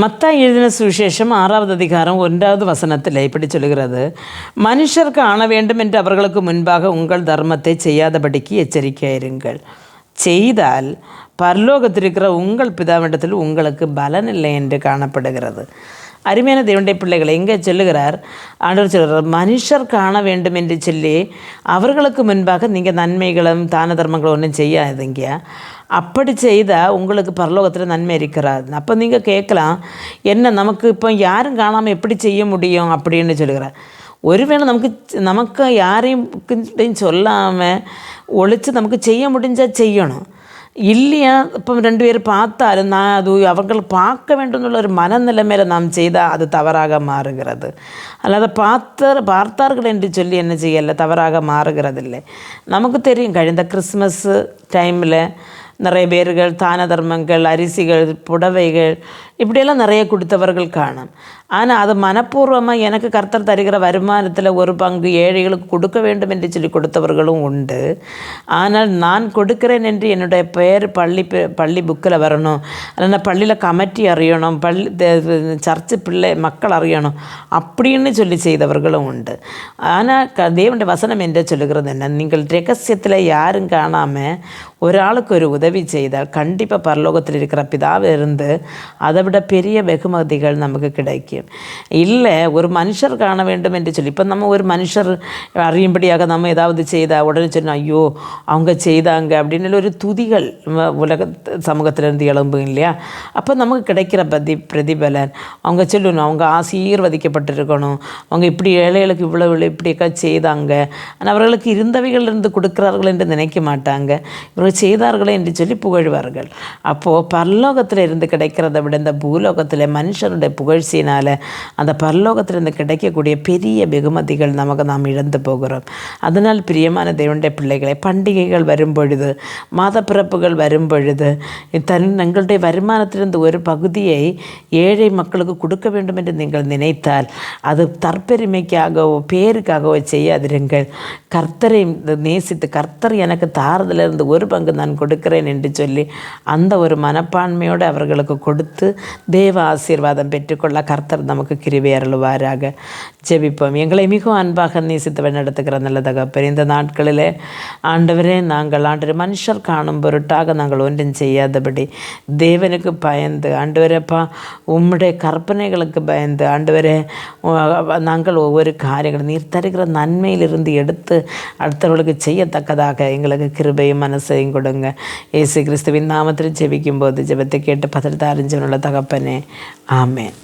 மத்தாய் எழுதின சுவிசேஷம் ஆறாவது அதிகாரம் ஒன்றாவது வசனத்தில் இப்படி சொல்கிறது மனுஷர் காண வேண்டும் என்று அவர்களுக்கு முன்பாக உங்கள் தர்மத்தை செய்யாதபடிக்கு எச்சரிக்கையாயிருங்கள் செய்தால் பரலோகத்திருக்கிற உங்கள் பிதாவிடத்தில் உங்களுக்கு பலன் இல்லை என்று காணப்படுகிறது அருமையான தேவனுடைய பிள்ளைகளை எங்கே சொல்லுகிறார். ஆண்டவர் சொல்கிறார் மனுஷர் காண வேண்டும் என்று சொல்லி அவர்களுக்கு முன்பாக நீங்கள் நன்மைகளும் தான தர்மங்களும் ஒன்றும் செய்யாதுங்க. அப்படி செய்தால் உங்களுக்கு பரலோகத்தில் நன்மை இருக்கிறாது அப்போ நீங்கள் கேட்கலாம் என்ன நமக்கு இப்போ யாரும் காணாமல் எப்படி செய்ய முடியும்? அப்படின்னு சொல்லுகிறார். ஒருவேளை நமக்கு நமக்கு யாரையும் சொல்லாமல் ஒழித்து நமக்கு செய்ய முடிஞ்சால் செய்யணும். ഇല്ല ഇപ്പം രണ്ടുപേരും പാത്താലും നാ അത് അവർ പാക്ക വേണ്ടെന്നുള്ള ഒരു മനനിലമേല നാം ചെയ്താൽ അത് தவறாக மாறுகிறது അല്ലാതെ പാത്തർ പാർത്താർകൾ എന്ന് ചൊല്ലി എന്നെ ചെയ്യല്ല தவறாக മാറുகிறதில்லை നമുക്ക് தெரியும் കഴിഞ്ഞ ക്രിസ്മസ് ടൈമിൽ நிறைய பேர்கள் தான தர்மங்கள் அரிசிகள் புடவைகள் இப்படியெல்லாம் நிறைய கொடுத்தவர்கள் காணும் ஆனால் அது மனப்பூர்வமாக எனக்கு கர்த்தர் தருகிற வருமானத்தில் ஒரு பங்கு ஏழைகளுக்கு கொடுக்க வேண்டும் என்று சொல்லி கொடுத்தவர்களும் உண்டு. ஆனால் நான் கொடுக்கிறேன் என்று என்னுடைய பெயர் பள்ளி பள்ளி புக்கில் வரணும். இல்லைன்னா பள்ளியில் கமிட்டி அறியணும் பள்ளி சர்ச்சு பிள்ளை மக்கள் அறியணும் அப்படின்னு சொல்லி செய்தவர்களும் உண்டு. ஆனால் க தேவனுடைய வசனம் என்று சொல்லுகிறது என்ன? நீங்கள் ரகசியத்தில் யாரும் காணாமல் ஒராளுக்கு ஒரு உதவி செய்தால் கண்டிப்பாக பரலோகத்தில் இருக்கிற பிதாவிலிருந்து அதை விட பெரிய வெகுமதிகள் நமக்கு கிடைக்கும். இல்லை ஒரு மனுஷர் காண வேண்டும் என்று சொல்லி இப்போ நம்ம ஒரு மனுஷர் அறியும்படியாக நம்ம ஏதாவது செய்தால் உடனே சொன்னோம் ஐயோ அவங்க செய்தாங்க அப்படின்னு ஒரு துதிகள் உலக சமூகத்திலேருந்து எழும்பும் இல்லையா? அப்போ நமக்கு கிடைக்கிற பிரதி பிரதிபலன் அவங்க சொல்லணும் அவங்க ஆசீர்வதிக்கப்பட்டிருக்கணும். அவங்க இப்படி ஏழைகளுக்கு இவ்வளோ இவ்வளோ இப்படியக்கா செய்தாங்க. ஆனால் அவர்களுக்கு இருந்தவைகள் இருந்து கொடுக்கிறார்கள் என்று நினைக்க மாட்டாங்க. இவர்கள் செய்தார்களே என்று சொல்லி புகழ்வார்கள். அப்போது பரலோகத்தில் இருந்து கிடைக்கிறத விட இந்த பூலோகத்தில் மனுஷனுடைய புகழ்ச்சியினால் அந்த பரலோகத்திலிருந்து கிடைக்கக்கூடிய பெரிய வெகுமதிகள் நமக்கு நாம் இழந்து போகிறோம். அதனால் பிரியமான தேவனுடைய பிள்ளைகளை பண்டிகைகள் வரும் பொழுது மாதப்பிறப்புகள் வரும் பொழுது தன் எங்களுடைய வருமானத்திலிருந்து ஒரு பகுதியை ஏழை மக்களுக்கு கொடுக்க வேண்டும் என்று நீங்கள் நினைத்தால் அது தற்பெருமைக்காகவோ பேருக்காகவோ செய்யாதிருங்கள். கர்த்தரை நேசித்து கர்த்தர் எனக்கு தாரதிலிருந்து ஒரு பங்கு நான் கொடுக்கிறேன் என்று சொல்லி அந்த ஒரு மனப்பான்மையோடு அவர்களுக்கு கொடுத்து தேவ ஆசீர்வாதம் பெற்றுக்கொள்ள கர்த்தர் கர்த்தர் நமக்கு கிருபை அருளுவாராக. ஜெபிப்போம். எங்களை மிகவும் அன்பாக நேசித்து நடத்துகிற நல்ல தகப்பன். இந்த நாட்களிலே ஆண்டவரே நாங்கள் ஆண்டு மனுஷர் காணும் பொருட்டாக நாங்கள் ஒன்றும் செய்யாதபடி தேவனுக்கு பயந்து ஆண்டவரப்பா உம்முடைய கற்பனைகளுக்கு பயந்து ஆண்டவரே நாங்கள் ஒவ்வொரு காரியங்களும் நீர் தருகிற நன்மையிலிருந்து எடுத்து அடுத்தவர்களுக்கு செய்யத்தக்கதாக எங்களுக்கு கிருபையும் மனசையும் கொடுங்க. இயேசு கிறிஸ்துவின் நாமத்தில் ஜெபிக்கும் போது ஜெபத்தை கேட்டு பதில் அறிஞ்சவனுள்ள தகப்பனே. ஆமேன்.